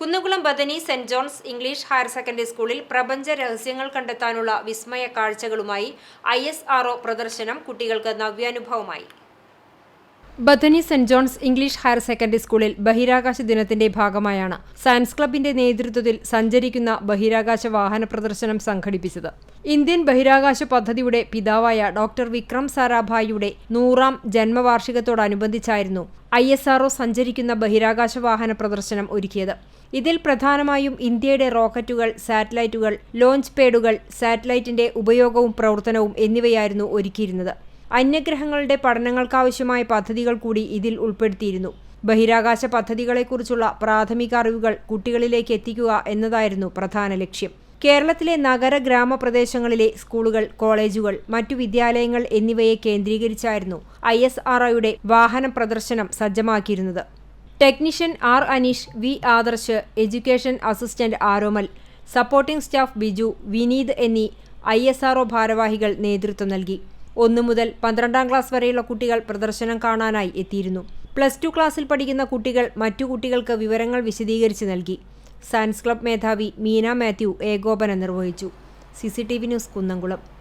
Kunnamkulam Bethany saint John's English higher secondary സ്കൂളിൽ പ്രപഞ്ച രഹസ്യങ്ങൾ കണ്ടെത്താനുള്ള വിസ്മയ കാഴ്ചകളുമായി ഐ പ്രദർശനം കുട്ടികൾക്ക് നവ്യാനുഭവമായി. Bethany saint John's English higher secondary സ്കൂളിൽ ബഹിരാകാശ ദിനത്തിന്റെ ഭാഗമായാണ് സയൻസ് ക്ലബിന്റെ നേതൃത്വത്തിൽ സഞ്ചരിക്കുന്ന ബഹിരാകാശ വാഹന പ്രദർശനം സംഘടിപ്പിച്ചത്. ഇന്ത്യൻ ബഹിരാകാശ പദ്ധതിയുടെ പിതാവായ ഡോക്ടർ വിക്രം സാരാഭായിയുടെ നൂറാം ജന്മവാർഷികത്തോടനുബന്ധിച്ചായിരുന്നു ഐ എസ് ആർഒ സഞ്ചരിക്കുന്ന ബഹിരാകാശ വാഹന പ്രദർശനം ഒരുക്കിയത്. ഇതിൽ പ്രധാനമായും ഇന്ത്യയുടെ റോക്കറ്റുകൾ സാറ്റലൈറ്റുകൾ ലോഞ്ച് പേഡുകൾ സാറ്റലൈറ്റിന്റെ ഉപയോഗവും പ്രവർത്തനവും എന്നിവയായിരുന്നു ഒരുക്കിയിരുന്നത്. അന്യഗ്രഹങ്ങളുടെ പഠനങ്ങൾക്കാവശ്യമായ പദ്ധതികൾ കൂടി ഇതിൽ ഉൾപ്പെടുത്തിയിരുന്നു. ബഹിരാകാശ പദ്ധതികളെക്കുറിച്ചുള്ള പ്രാഥമിക അറിവുകൾ കുട്ടികളിലേക്ക് എത്തിക്കുക എന്നതായിരുന്നു പ്രധാന ലക്ഷ്യം. കേരളത്തിലെ നഗര ഗ്രാമപ്രദേശങ്ങളിലെ സ്കൂളുകൾ കോളേജുകൾ മറ്റു വിദ്യാലയങ്ങൾ എന്നിവയെ കേന്ദ്രീകരിച്ചായിരുന്നു ഐ എസ് ആർ ഒയുടെ വാഹന പ്രദർശനം സജ്ജമാക്കിയിരുന്നത്. Technician R Aneesh V Adarsh education assistant Aromal supporting staff Biju Vineeth എന്നീ ഐ ഭാരവാഹികൾ നേതൃത്വം നൽകി. ഒന്നു മുതൽ പന്ത്രണ്ടാം ക്ലാസ് വരെയുള്ള കുട്ടികൾ പ്രദർശനം കാണാനായി എത്തിയിരുന്നു. പ്ലസ് ടു ക്ലാസ്സിൽ പഠിക്കുന്ന കുട്ടികൾ മറ്റു കുട്ടികൾക്ക് വിവരങ്ങൾ വിശദീകരിച്ച് നൽകി. സയൻസ് ക്ലബ് മേധാവി മീന മാത്യു ഏകോപനം നിർവഹിച്ചു. C news Kunnamkulam.